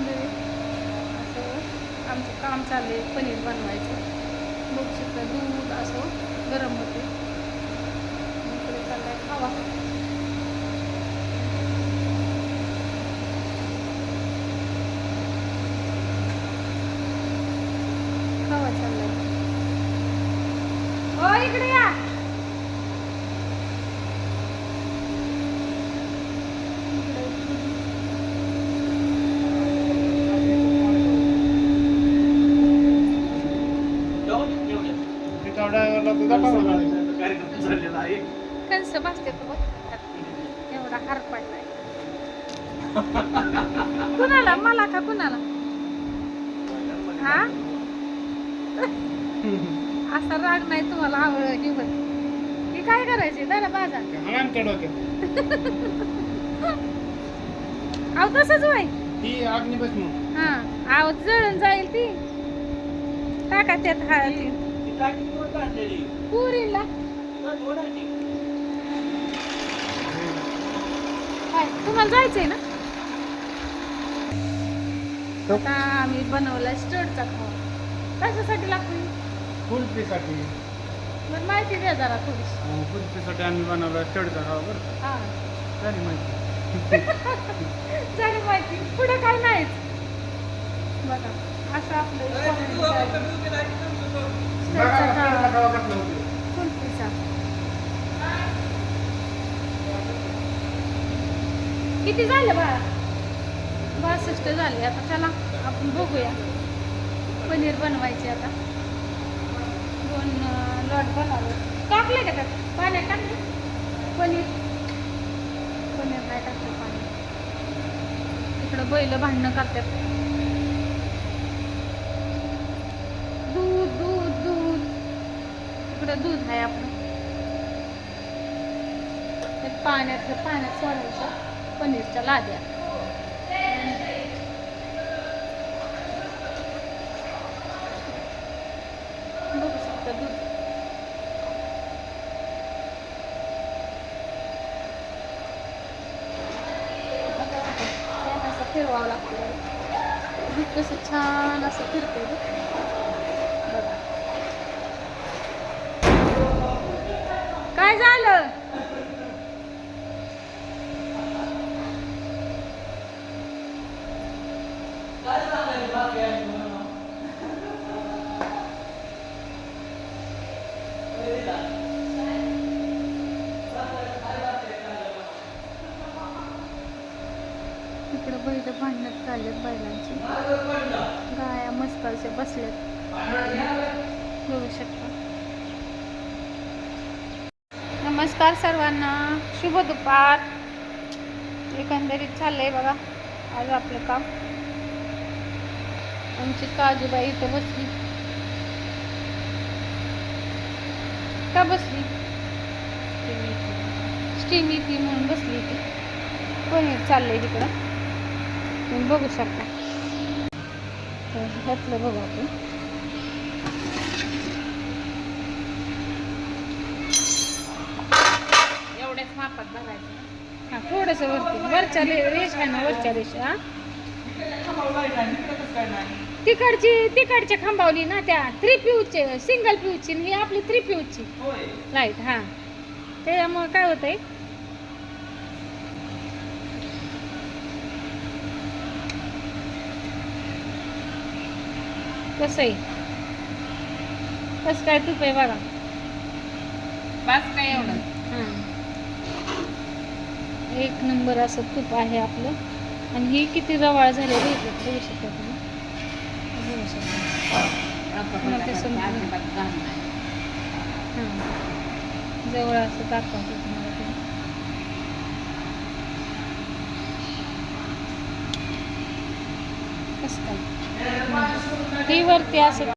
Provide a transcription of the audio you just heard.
एकंदरीत असं आमचं काम चाललंय पनीर बनवायचं. बघू शकता दूध असं गरम होते. इकडे चाललाय खावा. खावा चाललाय. हो इकडे या. कार्यक्रम चाललेला आहे कंस बसते एवढा हार पडलाय. कुणाला? मला का कुणाला? हा? असा राग नाही तुम्हाला आवड ही होत काय करायचे जरा बाजार अहो तसंच होय. ही. अग्नी हा आव जळून जाईल ती. टाका त्यात हा पुरीला? काय तुम्हाला जायचंय ना? आता आम्ही बनवलाय स्टडचा खावा. कशासाठी लागतो कुल्फीसाठी. मला माहिती द्या जरा थोडीशी कुल्फीसाठी आम्ही बनवला स्टडचा खावा बरं का? हा. झाली माहिती. झाली माहिती. पुढे काय नाहीच. बघा. असं आपलं. कुल्फीचा किती झालं बाळा? बासष्ट झाले. आता चला आपण बघूया. पनीर बनवायचे आता. दोन लॉट बनवले. टाकले का त्यात? पाण्यात टाकले? पनीर. पनीर नाही टाकलं पाणी. इकडं बैल भांडणं करतात दूध दूध दूध इकडं दूध आहे आपलं. ते पाण्यात पाण्यात सोडायचं पनीरच्या लाद्या. बघू शकता दूध. असं फिरवावं लागतं दूध कसं छान असं फिरते बघा काय झालं? इकडं बैल भांडण्यात चाललेत बैलांची. गाया मस्कालचे बसलेत. बघू शकता. नमस्कार सर्वांना. शुभ दुपार. एकंदरीत चाललंय बघा. आज आपलं काम. आमची काजूबाई इथं बसली. का बसली? स्टीम येते म्हणून बसली ती पनीर चाललंय तिकडं. तुम्ही बघू शकता. तर ह्यातलं बघू आपण. एवढ्याच मापात भरायचं. हां थोडंसं वरती. वरच्या रेष आहे ना वरच्या रेषा हा? तिकडची तिकडच्या खांबावली ना त्या थ्री फ्यूजचे सिंगल फ्यूजची ही आपली थ्री फ्यूजची होय. लाइट हां. त्याच्यामुळं काय होतंय? कसं आहे? कसं काय तूप आहे बघा. बस काय एवढं. हां एक नंबर असं तूप आहे आपलं. आणि ही किती रवाळ झालेली आहे बघू शकता तुम्ही? बघू शकता. हां. जवळ असं दाखवतो तुम्हाला ते. कसं काय? ही वरती असं